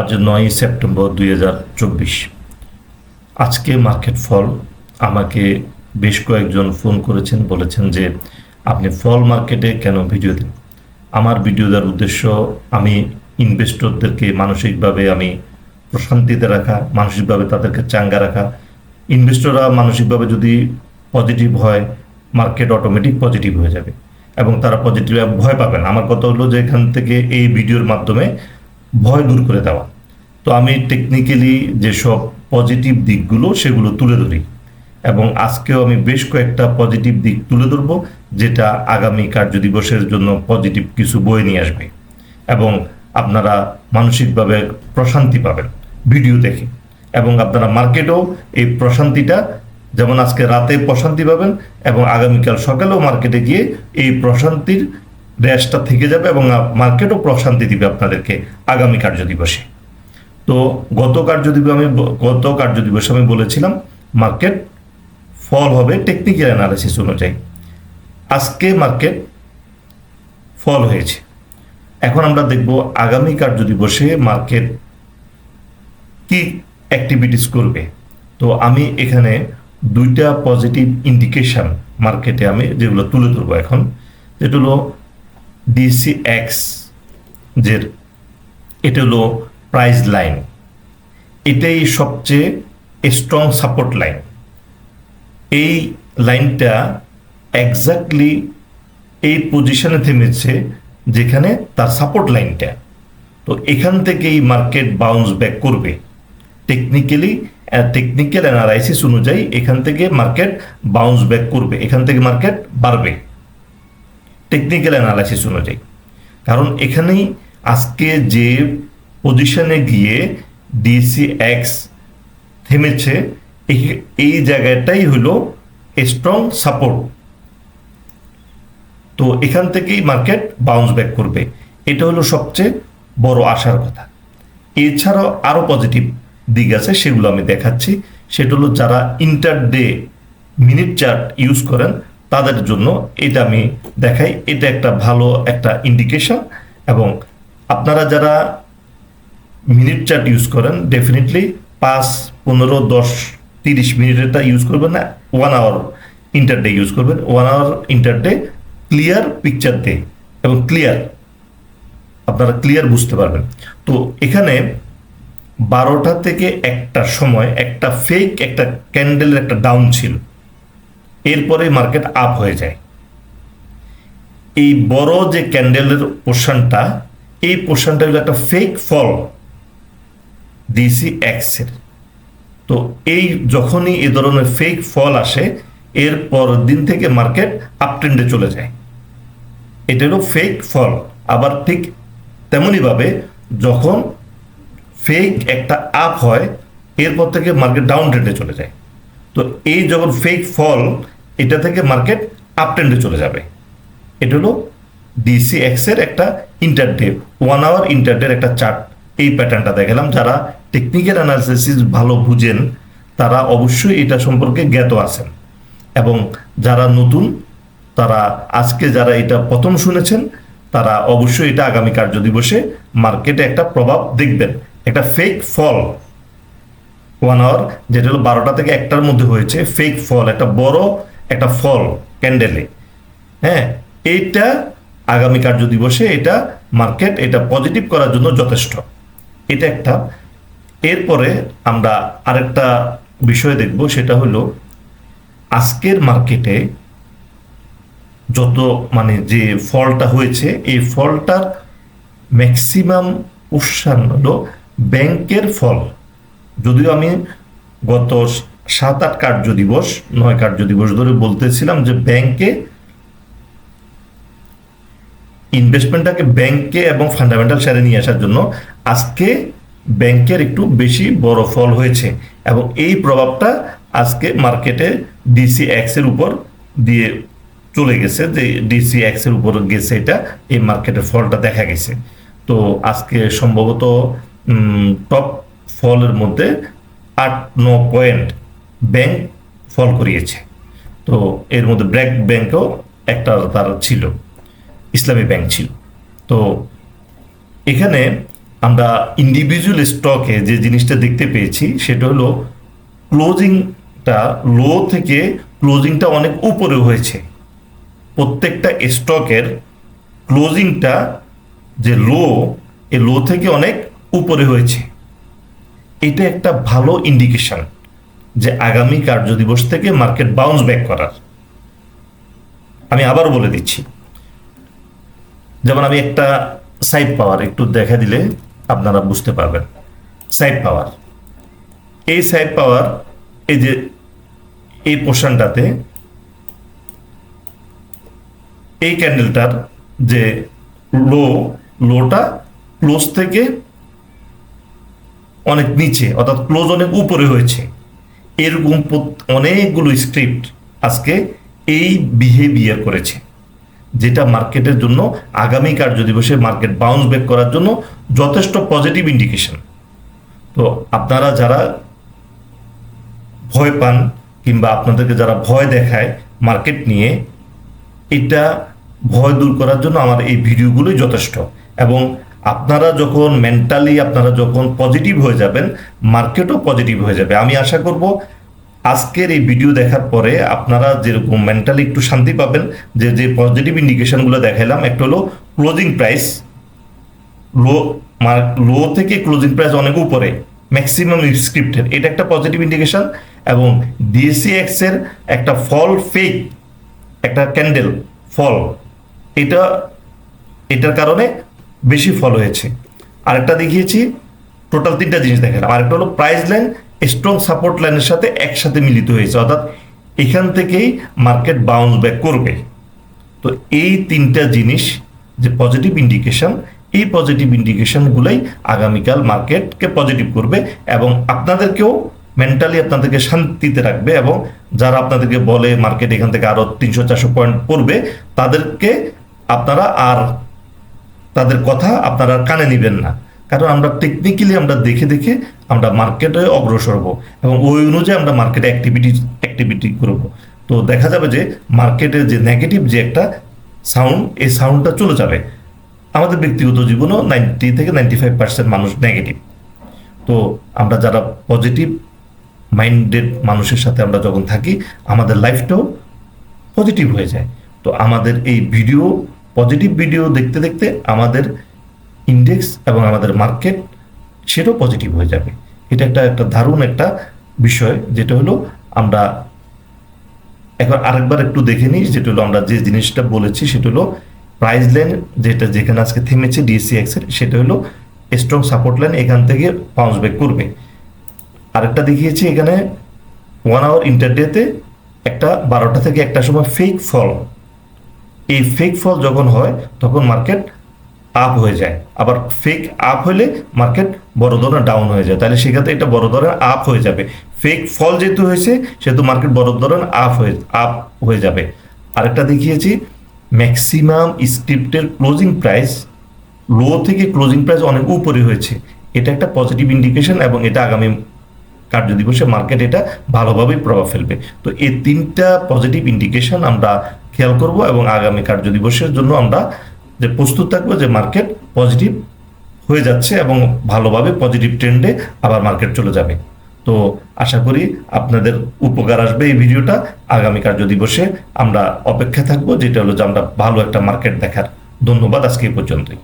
আজ নয় সেপ্টেম্বর দুই হাজার চব্বিশ। আজকে মার্কেট ফল আমাকে বেশ কয়েকজন ফোন করেছেন, বলেছেন যে, আপনি ফল মার্কেটে কেন ভিডিও দেন? আমার ভিডিও দেওয়ার উদ্দেশ্য, আমি ইনভেস্টরদেরকে মানসিকভাবে আমি প্রশান্তিতে রাখা, মানসিকভাবে তাদেরকে চাঙ্গা রাখা। ইনভেস্টররা মানসিকভাবে যদি পজিটিভ হয়, মার্কেট অটোমেটিক পজিটিভ হয়ে যাবে এবং তারা পজিটিভ, ভয় পাবেন আমার কথা হলো যে, এখান থেকে এই ভিডিওর মাধ্যমে ভয় দূর করে দেওয়া। তো আমি টেকনিক্যালি যেসব পজিটিভ দিকগুলো সেগুলো তুলে ধরি। এবং আজকেও আমি বেশ কয়েকটা পজিটিভ দিক তুলে ধরবো, যেটা আগামী কার্যদিবসের জন্য পজিটিভ কিছু বয়ে নিয়ে আসবে। এবং আপনারা মানসিকভাবে প্রশান্তি পাবেন ভিডিও দেখে। এবং আপনারা মার্কেটেও এই প্রশান্তিটা, যেমন আজকে রাতে প্রশান্তি পাবেন, এবং আগামীকাল সকালেও মার্কেটে গিয়ে এই প্রশান্তির র্যাশটা থেকে যাবে এবং মার্কেটও প্রশান্তি দিবে আপনাদেরকে আগামী কার্যদিবসে তো গত কার্যদিবসে আমি গত কার্যদিবসে আমি বলেছিলাম মার্কেট ফল হবে টেকনিক্যাল অ্যানালিসিস অনুযায়ী। আজকে মার্কেট ফল হয়েছে। এখন আমরা দেখব আগামী কার্যদিবসে মার্কেট কি অ্যাক্টিভিটিস করবে। তো আমি এখানে দুইটা পজিটিভ ইন্ডিকেশন মার্কেটে আমি যেগুলো তুলে ধরবো এখন, যেটা হলো ডিসি এক্স যে এটা হলো প্রাইস লাইন এটাই সবচেয়ে স্ট্রং সাপোর্ট লাইন এই লাইনটা এক্স্যাক্টলি এই পজিশনে থেমেছে যেখানে তার সাপোর্ট লাইনটা তো এখান থেকেই মার্কেট বাউন্স ব্যাক করবে। টেকনিক্যালি টেকনিক্যাল অ্যানালাইসিস অনুযায়ী এখান থেকে মার্কেট বাউন্স ব্যাক করবে। এখান থেকে মার্কেট বাড়বে। টেকনিক্যাল অ্যানালাইসিস অনুযায়ী। কারণ এখানেই আজকে যে পজিশনে গিয়ে ডিসি এক্স থেমেছে, এই জায়গাটাই হলো স্ট্রং সাপোর্ট তো এখান থেকেই মার্কেট বাউন্স ব্যাক করবে। এটা হলো সবচেয়ে বড় আশার কথা। এছাড়াও আরও পজিটিভ দিক আছে, সেগুলো আমি দেখাচ্ছি। সেটা হলো যারা intraday minute chart use করেন, তাদের জন্য এটা আমি দেখাই। এটা একটা ভালো একটা ইন্ডিকেশন এবং আপনারা যারা মিনিট চার্ট ইউজ করেন ডেফিনেটলি পাঁচ, পনেরো, দশ, তিরিশ মিনিটেরটা ইউজ করবেন না one hour intraday use করবেন one hour intraday clear picture দে এবং ক্লিয়ার আপনারা ক্লিয়ার বুঝতে পারবেন। তো এখানে বারোটা থেকে একটা সময়, একটা ফেক একটা ক্যান্ডেলের একটা ডাউন ছিল। এরপরে মার্কেট আপ হয়ে যায়। এই বড় যে ক্যান্ডেলের পোর্শনটা এই পোর্শনটা হলো একটা ফেক ফল ডিসি এক্সের। তো এই যখনই এ ধরনের ফেক ফল আসে, এর পরের দিন থেকে মার্কেট আপ ট্রেন্ডে চলে যায়। এটা হলো ফেক ফল। আবার ঠিক তেমনইভাবে যখন ফেক একটা আপ হয়, এরপর থেকে মার্কেট ডাউন ট্রেন্ডে চলে যায়। তো এই যখন ফেক ফল, এটা থেকে মার্কেট আপ ট্রেন্ডে চলে যাবে। এটা হলো ডিসি এক্সের একটা ইন্টারডে ওয়ান আওয়ার ইন্টারডের একটা চার্ট এই প্যাটার্নটা দেখালাম যারা টেকনিক্যাল অ্যানালিসিস ভালো বুঝেন, তারা অবশ্যই এটা সম্পর্কে জ্ঞাত আছেন। এবং যারা নতুন, তারা আজকে যারা এটা প্রথম শুনেছেন, তারা অবশ্যই এটা আগামী কার্য দিবসে মার্কেটে একটা প্রভাব দেখবেন। একটা ফেক ফল ওয়ান আওয়ার যেটা হলো বারোটা থেকে একটার মধ্যে হয়েছে ফেক ফল একটা বড় একটা ফল ক্যান্ডেলে হ্যাঁ এইটা আগামী কার্য দিবসে এটা মার্কেট, এটা পজিটিভ করার জন্য যথেষ্ট। এটা একটা এরপরে আমরা আরেকটা বিষয় দেখব, সেটা হলো আজকের মার্কেটে যত মানে যে ফলটা হয়েছে, এই ফলটার ম্যাক্সিমাম উৎসান হলো ব্যাংকের ফল। যদিও আমি গত সাত আট কার্য দিবস নয় কার্য দিবস ধরে বলতেছিলাম যে ব্যাংকে ইনভেস্টমেন্টটাকে ব্যাংকে এবং ফান্ডামেন্টাল শেয়ারে নিয়ে আসার জন্য আজকে ব্যাংকের একটু বেশি বড় ফল হয়েছে এবং এই প্রভাবটা আজকে মার্কেটে ডিসি এক্সের উপর দিয়ে চলে গেছে, যে ডিসি এক্সের উপর গেছে এটা, এই মার্কেটের ফলটা দেখা গেছে। তো আজকে সম্ভবত টপ ফলের মধ্যে আট ন পয়েন্ট ব্যাংক ফল করিয়েছে। তো এর মধ্যে ব্র্যাক ব্যাংকও একটা তার ছিল, ইসলামী ব্যাংক ছিল। তো এখানে আমরা ইন্ডিভিজুয়াল স্টকে যে জিনিসটা দেখতে পেয়েছি, সেটা হলো ক্লোজিংটা লো থেকে ক্লোজিংটা অনেক উপরে হয়েছে। প্রত্যেকটা স্টকের ক্লোজিংটা যে লো এ লো থেকে অনেক উপরে হয়েছে। এটা একটা ভালো ইন্ডিকেশন যে আগামী কার্যদিবস থেকে মার্কেট বাউন্স ব্যাক করার। আমি আবার বলে দিচ্ছি। যেমন আমি একটা সাইড পাওয়ার একটু দেখা দিলে আপনারা বুঝতে পারবেন। সাইড পাওয়ার এই সাইড পাওয়ার এই যে এই পোর্শনটাতে এই ক্যান্ডেলটার যে লো লোটা ক্লোজ থেকে অনেক নিচে, অর্থাৎ ক্লোজ অনেক উপরে হয়েছে। এরকম অনেকগুলো স্ক্রিপ্ট আজকে এই বিহেভিয়ার করেছে। যেটা মার্কেটের জন্য আগামী কার্যদিবসে মার্কেট বাউন্স ব্যাক করার জন্য যথেষ্ট পজিটিভ ইন্ডিকেশন তো আপনারা যারা ভয় পান কিংবা আপনাদেরকে যারা ভয় দেখায় মার্কেট নিয়ে, এটা ভয় দূর করার জন্য আমার এই ভিডিওগুলোই যথেষ্ট। এবং আপনারা যখন মেন্টালি আপনারা যখন পজিটিভ হয়ে যাবেন, মার্কেটও পজিটিভ হয়ে যাবে। আমি আশা করব আজকের এই ভিডিও দেখার পরে আপনারা যেরকম মেন্টালি একটু শান্তি পাবেন, যে যে পজিটিভ ইন্ডিকেশনগুলো দেখাইলাম, একটা হলো ক্লোজিং প্রাইস লো লো থেকে ক্লোজিং প্রাইস অনেক উপরে ম্যাক্সিমাম স্ক্রিপ্টের এটা একটা পজিটিভ ইন্ডিকেশন এবং ডিএসিএক্স এর একটা ফল ফেক একটা ক্যান্ডেল ফল এটা, এটার কারণে বেশি ফল হয়েছে। আরেকটা দেখিয়েছি টোটাল তিনটা জিনিস দেখালাম, আরেকটা হলো প্রাইস লাইন স্ট্রং সাপোর্ট লাইনের সাথে একসাথে মিলিত হয়েছে। অর্থাৎ এখান থেকেই মার্কেট বাউন্স ব্যাক করবে। তো এই তিনটা জিনিস যে পজিটিভ ইন্ডিকেশন এই পজিটিভ ইন্ডিকেশনগুলোই আগামীকাল মার্কেটকে পজিটিভ করবে এবং আপনাদেরকেও মেন্টালি আপনাদেরকে শান্তিতে রাখবে এবং যারা আপনাদেরকে বলে মার্কেট এখান থেকে আরও তিনশো, চারশো পয়েন্ট পড়বে তাদেরকে আপনারা আর তাদের কথা আপনারা কানে নিবেন না। কারণ আমরা টেকনিক্যালি আমরা দেখে দেখে আমরা মার্কেটে অগ্রসর হব এবং ওই অনুযায়ী আমরা মার্কেটে অ্যাক্টিভিটি অ্যাক্টিভিটি করব। তো দেখা যাবে যে মার্কেটের যে নেগেটিভ যে একটা সাউন্ড এই সাউন্ডটা চলে যাবে। আমাদের ব্যক্তিগত জীবনেও নাইনটি থেকে নাইনটি ফাইভ পার্সেন্ট মানুষ নেগেটিভ তো আমরা যারা পজিটিভ মাইন্ডেড মানুষের সাথে আমরা যখন থাকি, আমাদের লাইফটাও পজিটিভ হয়ে যায়। তো আমাদের এই ভিডিও পজিটিভ ভিডিও দেখতে দেখতে আমাদের ইন্ডেক্স এবং আমাদের মার্কেট সেটাও পজিটিভ হয়ে যাবে। এটা একটা একটা দারুণ একটা বিষয়, যেটা হলো আমরা এখন আরেকবার একটু দেখে নিই, যেটা হলো আমরা যে জিনিসটা বলেছি, সেটা হলো প্রাইস লাইন যেটা যেখানে আজকে থেমেছে ডিএসিএক্স এর, সেটা হলো স্ট্রং সাপোর্ট লাইন এখান থেকে বাউন্স ব্যাক করবে। আরেকটা দেখিয়েছি এখানে ওয়ান আওয়ার ইন্টারডেতে একটা বারোটা থেকে একটা সময় ফেক ফল এই ফেক ফল যখন হয়, তখন মার্কেট আপ হয়ে যায়। আবার ফেক আপ হলে মার্কেট বড় ধরনের ডাউন হয়ে যায়। তাহলে সেক্ষেত্রে এটা বড় ধরনের আপ হয়ে যাবে। ফেক ফল যেহেতু হয়েছে, সেহেতু মার্কেট বড় ধরনের আপ হয়ে আপ হয়ে যাবে। আরেকটা দেখিয়েছি ম্যাক্সিমাম স্ক্রিপ্টের ক্লোজিং প্রাইস লো থেকে ক্লোজিং প্রাইস অনেক উপরে হয়েছে। এটা একটা পজিটিভ ইন্ডিকেশন এবং এটা আগামী কার্য কার্যদিবসে মার্কেট এটা ভালোভাবেই প্রভাব ফেলবে। তো এই তিনটা পজিটিভ ইন্ডিকেশন আমরা খেয়াল করব এবং আগামী কার্যদিবসের জন্য আমরা যে প্রস্তুত থাকব যে মার্কেট পজিটিভ হয়ে যাচ্ছে এবং ভালোভাবে পজিটিভ ট্রেন্ডে আবার মার্কেট চলে যাবে। তো আশা করি আপনাদের উপকার আসবে এই ভিডিওটা। আগামী কার্যদিবসে আমরা অপেক্ষা থাকব, যেটা হলো যে আমরা ভালো একটা মার্কেট দেখার। ধন্যবাদ, আজকে এই পর্যন্তই।